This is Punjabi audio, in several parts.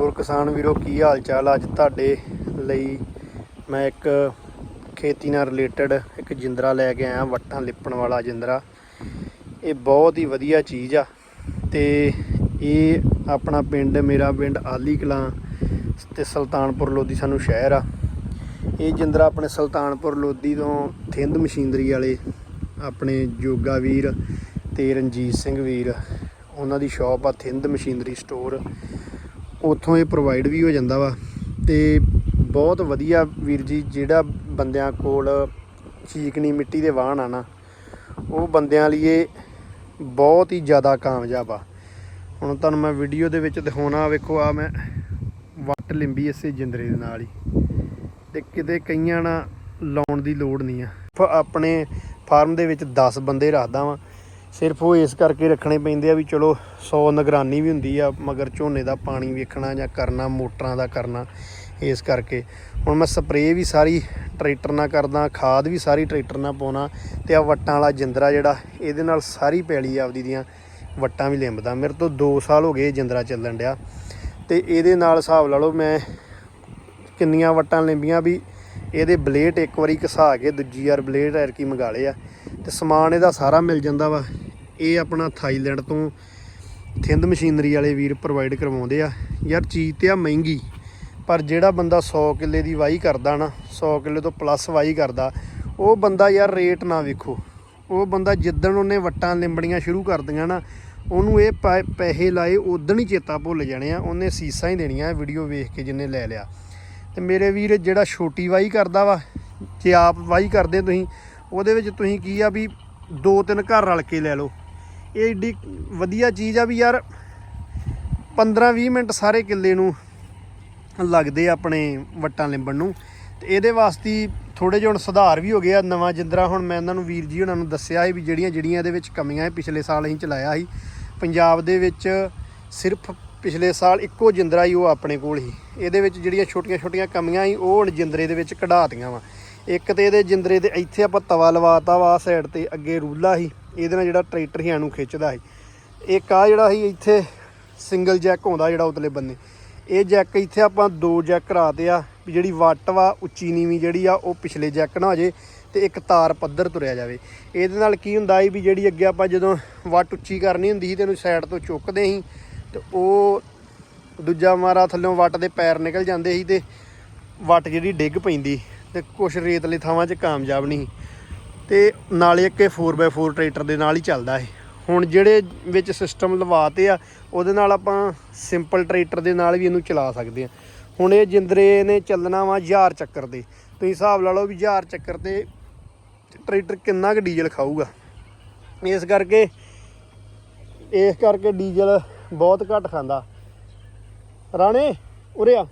ਹੋਰ ਕਿਸਾਨ ਵੀਰੋ, ਕੀ ਹਾਲ ਚਾਲ ਅੱਜ ਤੁਹਾਡੇ ਲਈ ਮੈਂ ਇੱਕ ਖੇਤੀ ਨਾਲ ਰਿਲੇਟਡ ਇੱਕ ਜਿੰਦਰਾ ਲੈ ਕੇ ਆਇਆ, ਵੱਟਾਂ ਲਿਪਣ ਵਾਲਾ ਜਿੰਦਰਾ। ਇਹ ਬਹੁਤ ਹੀ ਵਧੀਆ ਚੀਜ਼ ਆ ਤੇ ਇਹ ਆਪਣਾ ਪਿੰਡ, ਮੇਰਾ ਪਿੰਡ ਆਲੀ ਕਲਾਂ ਤੇ ਸੁਲਤਾਨਪੁਰ ਲੋਧੀ ਸਾਨੂੰ ਸ਼ਹਿਰ ਆ। ਇਹ ਜਿੰਦਰਾ ਆਪਣੇ ਸੁਲਤਾਨਪੁਰ ਲੋਧੀ ਤੋਂ ਥਿੰਦ ਮਸ਼ੀਨਰੀ ਵਾਲੇ ਆਪਣੇ ਜੋਗਾ ਵੀਰ ਤੇ ਰਣਜੀਤ ਸਿੰਘ ਵੀਰ, ਉਹਨਾਂ ਦੀ ਸ਼ਾਪ ਆ ਥਿੰਦ ਮਸ਼ੀਨਰੀ ਸਟੋਰ। ਉੱਥੋਂ ਇਹ ਪ੍ਰੋਵਾਈਡ ਵੀ ਹੋ ਜਾਂਦਾ ਵਾ ਤੇ ਬਹੁਤ ਵਧੀਆ ਵੀਰ ਜੀ, ਜਿਹੜਾ ਬੰਦਿਆਂ ਕੋਲ ਚੀਕਣੀ ਮਿੱਟੀ ਦੇ ਵਾਹਣ ਆ ਨਾ, ਉਹ ਬੰਦਿਆਂ ਲਈ ਇਹ ਬਹੁਤ ਹੀ ਜ਼ਿਆਦਾ ਕਾਮਯਾਬ ਆ। ਹੁਣ ਤੁਹਾਨੂੰ ਮੈਂ ਵੀਡੀਓ ਦੇ ਵਿੱਚ ਦਿਖਾਉਣਾ, ਵੇਖੋ ਆ ਮੈਂ ਵੱਟ ਲਿੰਬੀ ਇਸੇ ਜਿੰਦਰੇ ਦੇ ਨਾਲ ਹੀ। ਤੇ ਕਿਤੇ ਕਈਆਂ ਨਾਲ ਲਾਉਣ ਦੀ ਲੋੜ ਨਹੀਂ ਆ। ਆਪਣੇ ਫਾਰਮ ਦੇ ਵਿੱਚ 10 ਬੰਦੇ ਰੱਖਦਾ ਵਾਂ। ਸਿਰਫ ਉਹ ਇਸ ਕਰਕੇ ਰੱਖਣੇ ਪੈਂਦੇ ਆ ਵੀ ਚਲੋ 100 ਨਿਗਰਾਨੀ ਵੀ ਹੁੰਦੀ ਆ, ਮਗਰ ਝੋਨੇ ਦਾ ਪਾਣੀ ਵੇਖਣਾ ਜਾਂ ਕਰਨਾ, ਮੋਟਰਾਂ ਦਾ ਕਰਨਾ, ਇਸ ਕਰਕੇ। ਹੁਣ ਮੈਂ ਸਪਰੇਅ ਵੀ ਸਾਰੀ ਟਰੈਕਟਰ ਨਾਲ ਕਰਦਾ, ਖਾਦ ਵੀ ਸਾਰੀ ਟਰੈਕਟਰ ਨਾਲ ਪਾਉਣਾ ਤੇ ਆ ਵੱਟਾਂ ਵਾਲਾ ਜਿੰਦਰਾ ਜਿਹੜਾ, ਇਹਦੇ ਨਾਲ ਸਾਰੀ ਪੈਲੀ ਆਪਦੀ ਦੀਆਂ ਵੱਟਾਂ ਵੀ ਲਿੰਬਦਾ। ਮੇਰੇ ਤੋਂ 2 ਸਾਲ ਹੋ ਗਏ ਜਿੰਦਰਾ ਚੱਲਣ ਡਿਆ ਤੇ ਇਹਦੇ ਨਾਲ ਹਿਸਾਬ ਲਾ ਲਓ ਮੈਂ ਕਿੰਨੀਆਂ ਵੱਟਾਂ ਲਿੰਬੀਆਂ ਵੀ ਇਹਦੇ ਬਲੇਡ ਇੱਕ ਵਾਰੀ ਘਸਾ ਕੇ, ਦੂਜੀ ਵਾਰ ਬਲੇਡ ਐਰਕੀ ਮੰਗਾ ਲਏ ਆ ਤੇ ਸਮਾਨ ਇਹਦਾ ਸਾਰਾ ਮਿਲ ਜਾਂਦਾ ਵਾ। ਇਹ ਆਪਣਾ ਥਾਈਲੈਂਡ ਤੋਂ ਥਿੰਦ ਮਸ਼ੀਨਰੀ ਵਾਲੇ ਵੀਰ ਪ੍ਰੋਵਾਈਡ ਕਰਵਾਉਂਦੇ ਆ। ਯਾਰ ਚੀਜ਼ ਤੇ ਆ ਮਹਿੰਗੀ, ਪਰ ਜਿਹੜਾ ਬੰਦਾ 100 ਕਿੱਲੇ ਦੀ ਵਾਹੀ ਕਰਦਾ ਨਾ 100 ਕਿੱਲੇ ਤੋਂ ਪਲੱਸ ਵਾਹੀ ਕਰਦਾ, ਉਹ ਬੰਦਾ ਯਾਰ ਰੇਟ ਨਾ ਵੇਖੋ। ਉਹ ਬੰਦਾ ਜਿੱਦਣ ਉਹਨੇ ਵੱਟਾਂ ਲਿੰਬੜੀਆਂ ਸ਼ੁਰੂ ਕਰਦੀਆਂ ਨਾ, ਉਹਨੂੰ ਇਹ ਪੈ- ਪੈਸੇ ਲਾਏ ਉਦਣ ਹੀ ਚੇਤਾ ਭੁੱਲ ਜਾਣੇ ਆ, ਉਹਨੇ ਸੀਸਾਂ ਹੀ ਦੇਣੀਆਂ ਵੀਡੀਓ ਵੇਖ ਕੇ ਜਿੰਨੇ ਲੈ ਲਿਆ। ਤੇ ਮੇਰੇ ਵੀਰ ਜਿਹੜਾ ਛੋਟੀ ਵਾਹੀ ਕਰਦਾ ਵਾ, ਜੇ ਆਪ ਵਾਹੀ ਕਰਦੇ ਤੁਸੀਂ, ਉਹਦੇ ਵਿੱਚ ਤੁਸੀਂ ਕੀ ਆ ਵੀ ਦੋ ਤਿੰਨ ਘਰ ਰਲ ਕੇ ਲੈ ਲਓ। ਇਹ ਏਡੀ ਵਧੀਆ ਚੀਜ਼ ਆ ਵੀ ਯਾਰ 15-20 ਮਿੰਟ ਸਾਰੇ ਕਿੱਲੇ ਨੂੰ ਲੱਗਦੇ ਆਪਣੇ ਵੱਟਾਂ ਲਿੰਬਣ ਨੂੰ। ਤੇ ਇਹਦੇ ਵਾਸਤੇ ਥੋੜੇ ਜਿਹੇ ਹੁਣ ਸੁਧਾਰ ਵੀ ਹੋ ਗਿਆ ਨਵਾਂ। ਜਿੰਦਰਾ ਹੁਣ ਮੈਂ ਇਹਨਾਂ ਨੂੰ ਵੀਰ ਜੀ ਉਹਨਾਂ ਨੂੰ ਦੱਸਿਆ ਸੀ ਵੀ ਜਿਹੜੀਆਂ ਜਿਹੜੀਆਂ ਇਹਦੇ ਵਿੱਚ ਕਮੀਆਂ ਹੈ ਪਿਛਲੇ ਸਾਲ ਅਸੀਂ ਚਲਾਇਆ ਸੀ। ਪੰਜਾਬ ਦੇ ਵਿੱਚ ਸਿਰਫ ਪਿਛਲੇ ਸਾਲ ਇੱਕੋ ਜਿੰਦਰਾ ਹੀ ਉਹ ਆਪਣੇ ਕੋਲ ਸੀ। ਇਹਦੇ ਵਿੱਚ ਜਿਹੜੀਆਂ ਛੋਟੀਆਂ-ਛੋਟੀਆਂ ਕਮੀਆਂ ਸੀ, ਉਹ ਹੁਣ ਜਿੰਦਰੇ ਦੇ ਵਿੱਚ ਕਢਾਤੀਆਂ ਵਾ। ਇੱਕ ਤੇ ਇਹਦੇ ਜਿੰਦਰੇ ਦੇ ਇੱਥੇ ਆਪਾਂ ਤਵਾ ਲਵਾਤਾ ਵਾ ਸਾਈਡ ਤੇ, ਅੱਗੇ ਰੂਲਾ ਸੀ। ਇਹਦੇ ਨਾਲ ਜਿਹੜਾ ਟਰੈਕਟਰ ਹੀ ਨੂੰ ਖਿੱਚਦਾ ਸੀ। ਇੱਕ ਆ ਜਿਹੜਾ ਸੀ ਇੱਥੇ ਸਿੰਗਲ ਜੈਕ ਹੁੰਦਾ ਜਿਹੜਾ ਉਤਲੇ ਬੰਨੇ। ਇਹ ਜੈਕ ਇੱਥੇ ਆਪਾਂ ਦੋ ਜੈਕ ਕਰਾਤੇ ਆ, ਵੀ ਜਿਹੜੀ ਵੱਟ ਵਾ, ਉੱਚੀ ਨੀਵੀਂ ਜਿਹੜੀ ਆ, ਉਹ ਪਿਛਲੇ ਜੈਕ ਨਾ ਹੋ ਜੇ ਤੇ ਇੱਕ ਤਾਰ ਪੱਧਰ ਤੁਰਿਆ ਜਾਵੇ। ਇਹਦੇ ਨਾਲ ਕੀ ਹੁੰਦਾ ਸੀ ਵੀ ਜਿਹੜੀ ਅੱਗੇ ਆਪਾਂ ਜਦੋਂ ਵੱਟ ਉੱਚੀ ਕਰਨੀ ਹੁੰਦੀ ਸੀ ਤੇ ਇਹਨੂੰ ਸਾਈਡ ਤੋਂ ਚੁੱਕਦੇ ਸੀ ਤੇ ਉਹ ਦੂਜਾ ਮਾਰਾ ਥੱਲੋਂ ਵੱਟ ਦੇ ਪੈਰ ਨਿਕਲ ਜਾਂਦੇ ਸੀ ਤੇ ਵੱਟ ਜਿਹੜੀ ਡਿੱਗ ਪੈਂਦੀ ਤੇ ਕੁਛ ਰੇਤਲੇ ਥਾਵਾਂ 'ਚ ਕਾਮਯਾਬ ਨਹੀਂ ਤੇ ਨਾਲੇ ਇੱਕ ਇਹ 4x4 ਟਰੈਕਟਰ ਦੇ ਨਾਲ ਹੀ ਚੱਲਦਾ ਇਹ। ਹੁਣ ਜਿਹੜੇ ਵਿੱਚ ਸਿਸਟਮ ਲਵਾਤੇ ਆ, ਉਹਦੇ ਨਾਲ ਆਪਾਂ ਸਿੰਪਲ ਟਰੈਕਟਰ ਦੇ ਨਾਲ ਵੀ ਇਹਨੂੰ ਚਲਾ ਸਕਦੇ ਆ। ਹੁਣ ਇਹ ਜਿੰਦਰੇ ਨੇ ਚੱਲਣਾ ਵਾ 1000 ਚੱਕਰ ਦੇ ਤੁਸੀਂ ਹਿਸਾਬ ਲਾ ਲਓ ਵੀ 1000 ਚੱਕਰ ਤੇ ਟਰੈਕਟਰ ਕਿੰਨਾ ਕੁ ਡੀਜ਼ਲ ਖਾਊਗਾ। ਇਸ ਕਰਕੇ ਇਸ ਕਰਕੇ ਡੀਜ਼ਲ ਬਹੁਤ ਘੱਟ ਖਾਂਦਾ। ਰਾਣੇ, ਉਰੇ ਆ।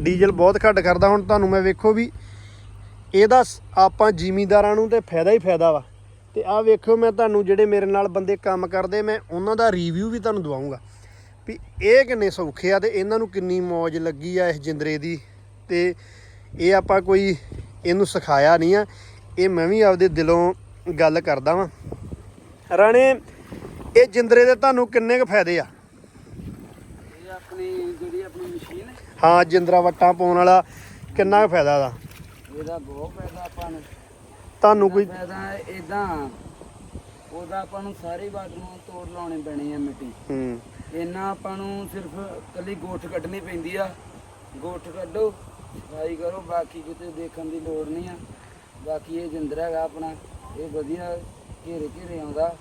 ਡੀਜ਼ਲ ਬਹੁਤ ਘੱਟ ਕਰਦਾ। ਹੁਣ ਤੁਹਾਨੂੰ ਮੈਂ ਵੇਖੋ ਵੀ ਇਹਦਾ ਆਪਾਂ ਜ਼ਿਮੀਂਦਾਰਾਂ ਨੂੰ ਤੇ ਫਾਇਦਾ ਹੀ ਫਾਇਦਾ ਵਾ। ਤੇ ਆਹ ਵੇਖੋ ਮੈਂ ਤੁਹਾਨੂੰ ਜਿਹੜੇ ਮੇਰੇ ਨਾਲ ਬੰਦੇ ਕੰਮ ਕਰਦੇ ਮੈਂ ਉਹਨਾਂ ਦਾ ਰਿਵਿਊ ਵੀ ਤੁਹਾਨੂੰ ਦਵਾਉਂਗਾ ਵੀ ਇਹ ਕਿੰਨੇ ਸੌਖੇ ਆ ਤੇ ਇਹਨਾਂ ਨੂੰ ਕਿੰਨੀ ਮੌਜ ਲੱਗੀ ਆ ਇਸ ਜਿੰਦਰੇ ਦੀ। ਤੇ ਇਹ ਆਪਾਂ ਕੋਈ ਇਹਨੂੰ ਸਿਖਾਇਆ ਨਹੀਂ ਆ। ਇਹ ਮੈਂ ਵੀ ਆਪਦੇ ਦਿਲੋਂ ਗੱਲ ਕਰਦਾ ਵਾਂ। ਰਾਣੇ ਇਹ ਜਿੰਦਰੇ ਦੇ ਤੁਹਾਨੂੰ ਕਿੰਨੇ ਕੁ ਫਾਇਦੇ ਆ? ਇਹ ਆਪਣੀ ਜਿਹੜੀ ਆਪਣੀ ਮਸ਼ੀਨ ਹੈ। ਹਾਂ ਜਿੰਦਰਾ ਵੱਟਾਂ ਪਾਉਣ ਵਾਲਾ ਕਿੰਨਾ ਕੁ ਫਾਇਦਾ ਦਾ ਇਹਦਾ ਬਹੁਤ ਫਾਇਦਾ ਆਪਾਂ ਨੂੰ। ਤੁਹਾਨੂੰ ਕੋਈ ਫਾਇਦਾ ਇਦਾਂ ਉਹਦਾ ਆਪਾਂ ਨੂੰ ਸਾਰੀ ਬਾਤ ਨੂੰ ਤੋੜ ਲਾਉਣੀ ਪੈਣੀ ਹੈ ਮਿੱਟੀ। ਹੂੰ। ਇੰਨਾ ਆਪਾਂ ਨੂੰ ਸਿਰਫ ਕੱਲੀ ਗੋਠ ਕੱਢਣੀ ਪੈਂਦੀ ਆ। ਗੋਠ ਕੱਢੋ ਸਫ਼ਾਈ ਕਰੋ ਬਾਕੀ ਕਿਤੇ ਦੇਖਣ ਦੀ ਲੋੜ ਨਹੀਂ ਆ। ਬਾਕੀ ਇਹ ਜਿੰਦਰਾ ਹੈਗਾ ਆਪਣਾ ਇਹ ਵਧੀਆ ਘੇਰੇ ਘੇਰੇ ਆਉਂਦਾ।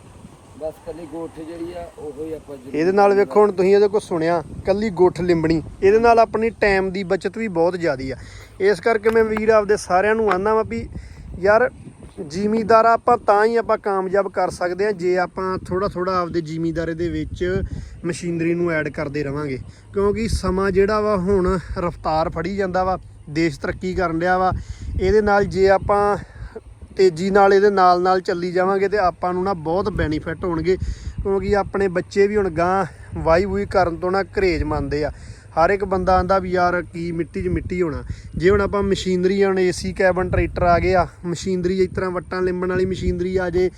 ਬਸ ਕੱਲੀ ਗੋਠ ਜਿਹੜੀ ਆ, ਉਹੋ ਹੀ ਆਪਾਂ ਜ਼ਰੂਰ ਇਹਦੇ ਨਾਲ ਵੇਖੋ ਹੁਣ ਤੁਸੀਂ ਇਹਦੇ ਕੋਲ ਸੁਣਿਆ, ਕੱਲੀ ਗੋਠ ਲਿੰਬਣੀ। ਇਹਦੇ ਨਾਲ ਆਪਣੀ ਟਾਈਮ ਦੀ ਬਚਤ ਵੀ ਬਹੁਤ ਜ਼ਿਆਦੀ ਆ। ਇਸ ਕਰਕੇ ਮੈਂ ਵੀਰ ਆਪਦੇ ਸਾਰਿਆਂ ਨੂੰ ਆਨਾ ਵਾ ਵੀ ਯਾਰ ਜ਼ਿਮੀਦਾਰ ਆਪਾਂ ਤਾਂ ਹੀ ਆਪਾਂ ਕਾਮਯਾਬ ਕਰ ਸਕਦੇ ਆ, ਜੇ ਆਪਾਂ ਥੋੜਾ ਥੋੜਾ ਆਪਦੇ ਜ਼ਿਮੀਦਾਰੇ ਦੇ ਵਿੱਚ ਮਸ਼ੀਨਰੀ ਨੂੰ ਐਡ ਕਰਦੇ ਰਵਾਂਗੇ। ਕਿਉਂਕਿ ਸਮਾਂ ਜਿਹੜਾ ਵਾ ਹੁਣ ਰਫ਼ਤਾਰ ਫੜੀ ਜਾਂਦਾ ਵਾ, ਦੇਸ਼ ਤਰੱਕੀ ਕਰਨ ਡਿਆ ਵਾ। ਇਹਦੇ ਨਾਲ ਜੇ ਆਪਾਂ ਤੇਜ਼ੀ ਨਾਲ ਇਹਦੇ ਨਾਲ ਨਾਲ ਚੱਲੀ ਜਾਵਾਂਗੇ ਤੇ ਆਪਾਂ ਨੂੰ ਨਾ ਬਹੁਤ ਬੈਨੀਫਿਟ ਹੋਣਗੇ, ਕਿਉਂਕਿ ਆਪਣੇ ਬੱਚੇ ਵੀ ਹੁਣ ਗਾਂ ਵਾਈ ਵੂਈ ਕਰਨ ਤੋਂ ਨਾ ਘਰੇਜ ਮੰਨਦੇ ਆ। ਹਰ ਇੱਕ ਬੰਦਾ ਆਂਦਾ ਵੀ ਯਾਰ ਕੀ ਮਿੱਟੀ 'ਚ ਮਿੱਟੀ ਹੋਣਾ। ਜੇ ਹੁਣ ਆਪਾਂ ਮਸ਼ੀਨਰੀ, ਹੁਣ ਏਸੀ ਕੈਬਨ ਟਰੈਕਟਰ ਆ ਗਏ ਆ, ਮਸ਼ੀਨਰੀ ਇਸ ਤਰ੍ਹਾਂ ਵੱਟਾਂ ਲਿੰਬਣ ਵਾਲੀ ਮਸ਼ੀਨਰੀ ਆ ਜੇ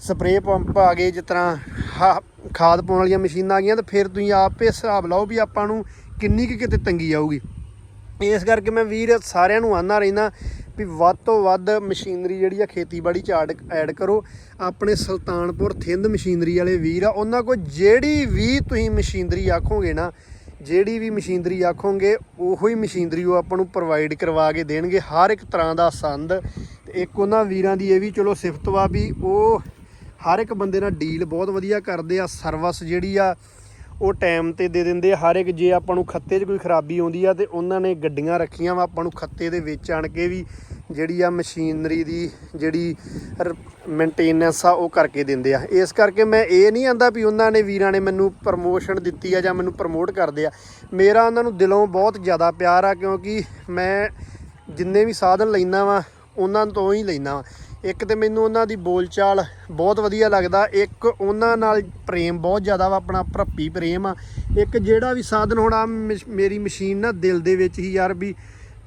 ਸਪਰੇਅ ਪੰਪ ਆ ਗਏ, ਜਿਸ ਤਰ੍ਹਾਂ ਹਾ- ਖਾਦ ਪਾਉਣ ਵਾਲੀਆਂ ਮਸ਼ੀਨਾਂ ਆ ਗਈਆਂ, ਤਾਂ ਫਿਰ ਤੁਸੀਂ ਆਪੇ ਹਿਸਾਬ ਲਾਓ ਵੀ ਆਪਾਂ ਨੂੰ ਕਿੰਨੀ ਕੁ ਕਿਤੇ ਤੰਗੀ ਆਊਗੀ। ਇਸ ਕਰਕੇ ਮੈਂ ਵੀਰ ਸਾਰਿਆਂ ਨੂੰ ਆਨਾ ਰਹਿਣਾ ਵੀ ਵੱਧ ਤੋਂ ਵੱਧ ਮਸ਼ੀਨਰੀ ਜਿਹੜੀ ਆ ਖੇਤੀਬਾੜੀ ਚ ਐਡ ਕਰੋ। ਆਪਣੇ ਸੁਲਤਾਨਪੁਰ ਥਿੰਦ ਮਸ਼ੀਨਰੀ ਵਾਲੇ ਵੀਰ ਆ, ਉਹਨਾਂ ਕੋਲ ਜਿਹੜੀ ਵੀ ਤੁਸੀਂ ਮਸ਼ੀਨਰੀ ਆਖੋਗੇ ਨਾ, ਜਿਹੜੀ ਵੀ ਮਸ਼ੀਨਰੀ ਆਖੋਗੇ, ਉਹੋ ਹੀ ਮਸ਼ੀਨਰੀ ਉਹ ਆਪਾਂ ਨੂੰ ਪ੍ਰੋਵਾਈਡ ਕਰਵਾ ਕੇ ਦੇਣਗੇ ਹਰ ਇੱਕ ਤਰ੍ਹਾਂ ਦਾ ਸੰਦ। ਤੇ ਇੱਕ ਉਹਨਾਂ ਵੀਰਾਂ ਦੀ ਇਹ ਵੀ ਚਲੋ ਸਿਫਤ ਵਾ ਵੀ ਉਹ ਹਰ ਇੱਕ ਬੰਦੇ ਨਾਲ ਡੀਲ ਬਹੁਤ ਵਧੀਆ ਕਰਦੇ ਆ ਸਰਵਿਸ ਜਿਹੜੀ ਆ ਉਹ ਟਾਈਮ ਤੇ ਦੇ ਦਿੰਦੇ ਆ। ਹਰ ਇੱਕ ਜੇ ਆਪਾਂ ਨੂੰ ਖੱਤੇ 'ਚ ਕੋਈ ਖਰਾਬੀ ਆਉਂਦੀ ਆ ਤੇ ਉਹਨਾਂ ਨੇ ਗੱਡੀਆਂ ਰੱਖੀਆਂ ਵਾ, ਆਪਾਂ ਨੂੰ ਖੱਤੇ ਦੇ ਵਿੱਚ ਆਣ ਕੇ ਵੀ ਜਿਹੜੀ ਆ ਮਸ਼ੀਨਰੀ ਦੀ ਜਿਹੜੀ ਮੇਨਟੇਨੈਂਸ ਆ ਉਹ ਕਰਕੇ ਦਿੰਦੇ ਆ। ਇਸ ਕਰਕੇ ਮੈਂ ਇਹ ਨਹੀਂ ਆਂਦਾ ਵੀ ਉਹਨਾਂ ਨੇ ਵੀਰਾਂ ਨੇ ਮੈਨੂੰ ਪ੍ਰਮੋਸ਼ਨ ਦਿੱਤੀ ਆ ਜਾਂ ਮੈਨੂੰ ਪ੍ਰਮੋਟ ਕਰਦੇ ਆ। ਮੇਰਾ ਉਹਨਾਂ ਨੂੰ ਦਿਲੋਂ ਬਹੁਤ ਜ਼ਿਆਦਾ ਪਿਆਰ ਆ ਕਿਉਂਕਿ ਮੈਂ ਜਿੰਨੇ ਵੀ ਸਾਧਨ ਲੈਣਾ ਵਾ, ਉਹਨਾਂ ਤੋਂ ਹੀ ਲੈਣਾ ਵਾ। ਇੱਕ ਤੇ ਮੈਨੂੰ ਉਹਨਾਂ ਦੀ ਬੋਲਚਾਲ ਬਹੁਤ ਵਧੀਆ ਲੱਗਦਾ, ਇੱਕ ਉਹਨਾਂ ਨਾਲ ਪ੍ਰੇਮ ਬਹੁਤ ਜ਼ਿਆਦਾ ਵਾ, ਆਪਣਾ ਭਰਪੀ ਪ੍ਰੇਮ ਆ। ਇੱਕ ਜਿਹੜਾ ਵੀ ਸਾਧਨ ਹੋਣਾ ਮੇਰੀ ਮਸ਼ੀਨ ਨਾ ਦਿਲ ਦੇ ਵਿੱਚ ਹੀ ਯਾਰ ਵੀ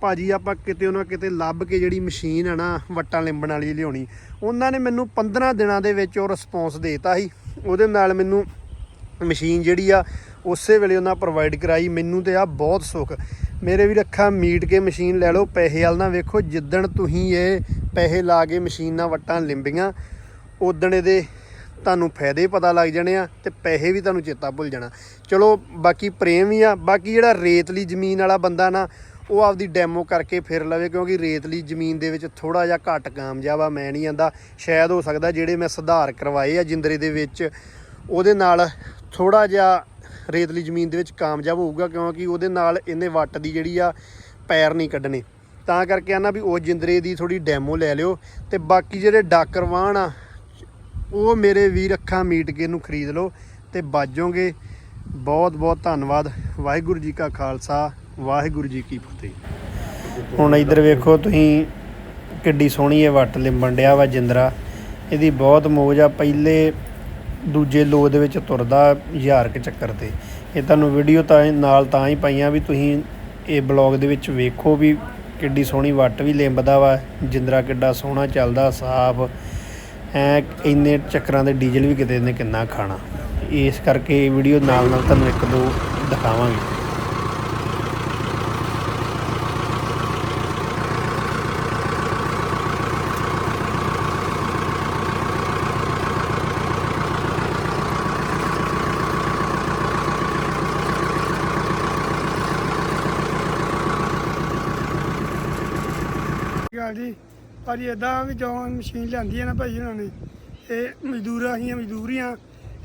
ਭਾਜੀ ਆਪਾਂ ਕਿਤੇ ਉਹਨਾਂ ਕਿਤੇ ਲੱਭ ਕੇ ਜਿਹੜੀ ਮਸ਼ੀਨ ਆ ਨਾ, ਵੱਟਾਂ ਲਿੰਬਣ ਵਾਲੀ ਲਿਆਉਣੀ। ਉਹਨਾਂ ਨੇ ਮੈਨੂੰ 15 ਦਿਨਾਂ ਦੇ ਵਿੱਚ ਉਹ ਰਿਸਪੌਂਸ ਦੇਤਾ ਸੀ। ਉਹਦੇ ਨਾਲ ਮੈਨੂੰ ਮਸ਼ੀਨ ਜਿਹੜੀ ਆ, ਉਸੇ ਵੇਲੇ ਉਹਨਾਂ ਪ੍ਰੋਵਾਈਡ ਕਰਾਈ। ਮੈਨੂੰ ਤੇ ਆ ਬਹੁਤ ਸੁੱਖ। ਮੇਰੇ ਵੀ ਰੱਖਾ ਮੀਟ ਕੇ ਮਸ਼ੀਨ ਲੈ ਲਓ, ਪੈਸੇ ਵਾਲ ਨਾ ਵੇਖੋ, ਜਿੱਦਣ ਤੁਸੀਂ ਇਹ ਪੈਸੇ ਲਾ ਕੇ ਮਸ਼ੀਨਾਂ ਨਾਲ ਵੱਟਾਂ ਲਿੰਬੀਆਂ, ਉਦਣ ਇਹਦੇ ਤੁਹਾਨੂੰ ਫਾਇਦੇ ਪਤਾ ਲੱਗ ਜਾਣੇ ਆ ਤੇ ਪੈਸੇ ਵੀ ਤੁਹਾਨੂੰ ਚੇਤਾ ਭੁੱਲ ਜਾਣਾ। ਚਲੋ, ਬਾਕੀ ਪ੍ਰੇਮ ਹੀ ਆ। ਬਾਕੀ ਜਿਹੜਾ ਰੇਤਲੀ ਜ਼ਮੀਨ ਵਾਲਾ ਬੰਦਾ ਨਾ, ਉਹ ਆਪਦੀ ਡੈਮੋ ਕਰਕੇ ਫਿਰ ਲਵੇ, ਕਿਉਂਕਿ ਰੇਤਲੀ ਜ਼ਮੀਨ ਦੇ ਵਿੱਚ ਥੋੜਾ ਜਿਹਾ ਘੱਟ ਕਾਮਯਾਬ ਆ, ਮੈਂ ਨਹੀਂ ਆਂਦਾ। ਸ਼ਾਇਦ ਹੋ ਸਕਦਾ ਜਿਹੜੇ ਮੈਂ ਸੁਧਾਰ ਕਰਵਾਏ ਆ ਜਿੰਦਰੇ ਦੇ ਵਿੱਚ, ਉਹਦੇ ਨਾਲ ਥੋੜਾ ਜਿਹਾ ਰੇਤਲੀ ਜ਼ਮੀਨ ਦੇ ਵਿੱਚ ਕਾਮਯਾਬ ਹੋਊਗਾ, ਕਿਉਂਕਿ ਉਹਦੇ ਨਾਲ ਇਹਨੇ ਵੱਟ ਦੀ ਜਿਹੜੀ ਆ ਪੈਰ ਨਹੀਂ ਕੱਢਣੇ। ਤਾਂ ਕਰਕੇ ਆਨਾ ਵੀ ਉਹ ਜਿੰਦਰੇ ਦੀ ਥੋੜੀ ਡੈਮੋ ਲੈ ਲਿਓ ਤੇ ਬਾਕੀ ਜਿਹੜੇ ਡਾਕਰਵਾਨ ਆ, ਉਹ ਮੇਰੇ ਵੀਰ ਅੱਖਾਂ ਮੀਟ ਕੇ ਇਹਨੂੰ ਖਰੀਦ ਲਓ ਤੇ ਬਾਜੋਗੇ। ਬਹੁਤ ਬਹੁਤ ਧੰਨਵਾਦ। ਵਾਹਿਗੁਰੂ ਜੀ ਕਾ ਖਾਲਸਾ, ਵਾਹਿਗੁਰੂ ਜੀ ਕੀ ਫਤਿਹ। ਹੁਣ ਇੱਧਰ ਵੇਖੋ ਤੁਸੀਂ, ਕਿੱਡੀ ਸੋਹਣੀ ਇਹ ਵੱਟ ਲਿੰਬਣ ਡਿਆ ਵਾ ਜਿੰਦਰਾ। ਇਹਦੀ ਬਹੁਤ ਮੋਜ ਆ, ਪਹਿਲੇ ਦੂਜੇ ਲੋ ਦੇ ਵਿੱਚ ਤੁਰਦਾ ਹਜ਼ਾਰ ਕੁ ਚੱਕਰ ਤੇ। ਇਹ ਤੁਹਾਨੂੰ ਵੀਡੀਓ ਤਾਂ ਨਾਲ ਤਾਂ ਹੀ ਪਾਈਆਂ ਵੀ ਤੁਸੀਂ ਇਹ ਬਲੌਗ ਦੇ ਵਿੱਚ ਵੇਖੋ ਵੀ ਕਿੱਡੀ ਸੋਹਣੀ ਵੱਟ ਵੀ ਲਿੰਬਦਾ ਵਾ, ਜਿੰਦਰਾ ਕਿੱਡਾ ਸੋਹਣਾ ਚੱਲਦਾ, ਸਾਫ਼। ਐ ਇੰਨੇ ਚੱਕਰਾਂ ਦੇ ਡੀਜ਼ਲ ਵੀ ਕਿਤੇ ਨੇ ਕਿੰਨਾ ਖਾਣਾ। ਇਸ ਕਰਕੇ ਇਹ ਵੀਡੀਓ ਨਾਲ ਨਾਲ ਤੁਹਾਨੂੰ ਇੱਕ ਦੋ ਦਿਖਾਵਾਂਗੇ। ਗੱਲ ਜੀ ਭਾਜੀ ਇਦਾਂ ਵੀ ਜਦੋਂ ਮਸ਼ੀਨ ਲਿਆਂਦੀ ਹੈ ਨਾ ਭਾਜੀ ਉਹਨਾਂ ਨੇ ਇਹ ਮਜ਼ਦੂਰ ਅਸੀਂ ਮਜ਼ਦੂਰੀਆਂ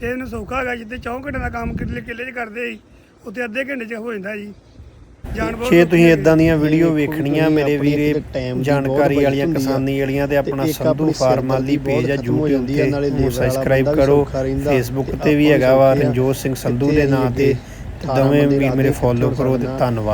ਇਹਨੂੰ ਸੌਖਾ ਹੈਗਾ ਜਿੱਤੇ 4 ਘੰਟੇ ਦਾ ਕੰਮ ਕਿੱਲੇ ਕਿੱਲੇ 'ਚ ਕਰਦੇ ਸੀ ਉੱਥੇ ਅੱਧੇ ਘੰਟੇ 'ਚ ਹੋ ਜਾਂਦਾ ਜੀ ਜੇ ਤੁਸੀਂ ਹੈ। ਇਦਾਂ ਦੀਆਂ ਵੀਡੀਓ ਵੇਖਣੀਆਂ ਮੇਰੇ ਵੀਰੇ ਜਾਣਕਾਰੀ ਵਾਲੀਆਂ। ਕਿਸਾਨੀ ਵਾਲੀਆਂ ਤੇ ਆਪਣਾ ਸੰਧੂ ਫਾਰਮਾਲੀ ਸਿਰਦਰਦੀ ਪੇਜ ਆ ਹੋ YouTube ਨਾਲੇ ਤੇ ਵਾਲਾ ਸਬਸਕ੍ਰਾਈਬ ਕਰੋ ਫੇਸਬੁੱਕ ਤੇ ਵੀ ਹੈਗਾ ਵਾ। ਰਣਜੋਤ ਸਿੰਘ ਸੰਧੂ ਦੇ ਨਾਂ ਤੇ ਦੋਵੇਂ ਵੀ ਮੇਰੇ ਫੋਲੋ ਕਰੋ ਤੇ। ਧੰਨਵਾਦ